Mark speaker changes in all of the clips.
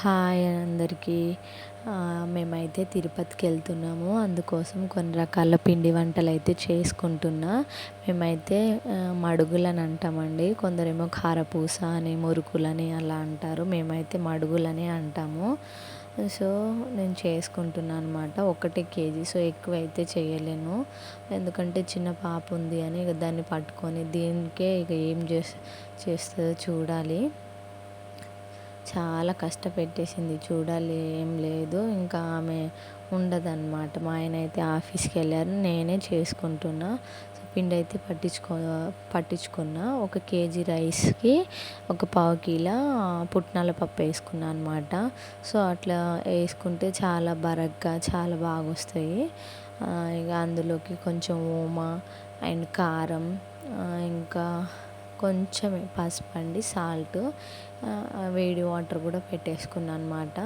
Speaker 1: Hi అందరికీ. మేమైతే తిరుపతికి వెళ్తున్నాము. అందుకోసం కొన్ని రకాల పిండి వంటలు అయితే చేసుకుంటున్నా. మేమైతే మడుగులని అంటామండి. కొందరేమో కారపూస అని మురుకులని అలా అంటారు. మేమైతే మడుగులని అంటాము. సో నేను చేసుకుంటున్నాను అనమాట ఒకటే కేజీ. సో ఎక్కువ అయితే చేయలేను. ఎందుకంటే చిన్న పాప ఉంది అని ఇక దాన్ని పట్టుకొని దీనికే ఇక ఏం చేస్ చేస్తుందో చూడాలి. చాలా కష్టపెట్టేసింది. చూడాలి ఏం లేదు. ఇంకా ఆమె ఉండదన్నమాట. మా ఆయన అయితే ఆఫీస్కి వెళ్ళారు. నేనే చేసుకుంటున్నా. సో పిండి అయితే పట్టించుకో పట్టించుకున్న. ఒక కేజీ రైస్కి ఒక పావు కిలో పుట్నాల పప్పు వేసుకున్నాను అనమాట సో అట్లా వేసుకుంటే చాలా బరగ్గా చాలా బాగా వస్తాయి ఇక అందులోకి కొంచెం ఓమా అండ్ కారం ఇంకా కొంచెమే పసుపు అండి సాల్ట్ వేడి వాటర్ కూడా పెట్టేసుకున్నాను అనమాట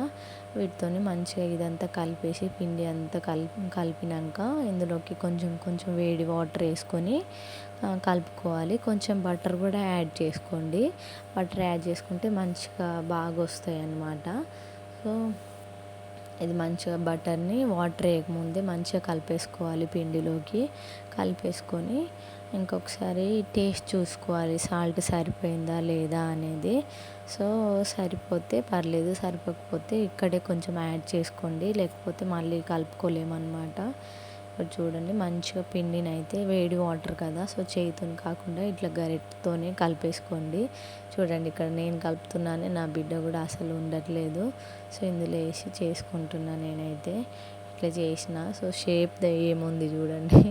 Speaker 1: వీటితోని మంచిగా ఇదంతా కలిపేసి పిండి అంతా కలిపి కలిపినాక ఇందులోకి కొంచెం కొంచెం వేడి వాటర్ వేసుకొని కలుపుకోవాలి. కొంచెం బటర్ కూడా యాడ్ చేసుకోండి. బటర్ యాడ్ చేసుకుంటే మంచిగా బాగా వస్తాయి అన్నమాట సో ఇది మంచిగా బటర్ని వాటర్ వేయకముందే మంచిగా కలిపేసుకోవాలి పిండిలోకి. కలిపేసుకొని ఇంకొకసారి టేస్ట్ చూసుకోవాలి. సాల్ట్ సరిపోయిందా లేదా అనేది. సో సరిపోతే పర్లేదు. సరిపోకపోతే ఇక్కడే కొంచెం యాడ్ చేసుకోండి. లేకపోతే మళ్ళీ కలుపుకోలేమన్నమాట. ఇప్పుడు చూడండి మంచిగా పిండిని అయితే వేడి వాటర్ కదా. సో చేతితో కాకుండా ఇట్లా గరిటతోనే కలిపేసుకోండి. చూడండి ఇక్కడ నేను కలుపుతున్నానే నా బిడ్డ కూడా అసలు ఉండట్లేదు. సో ఇందులో వేసి చేసుకుంటున్నా నేనైతే. ఇట్లా చేసిన. సో షేప్ ఏముంది చూడండి.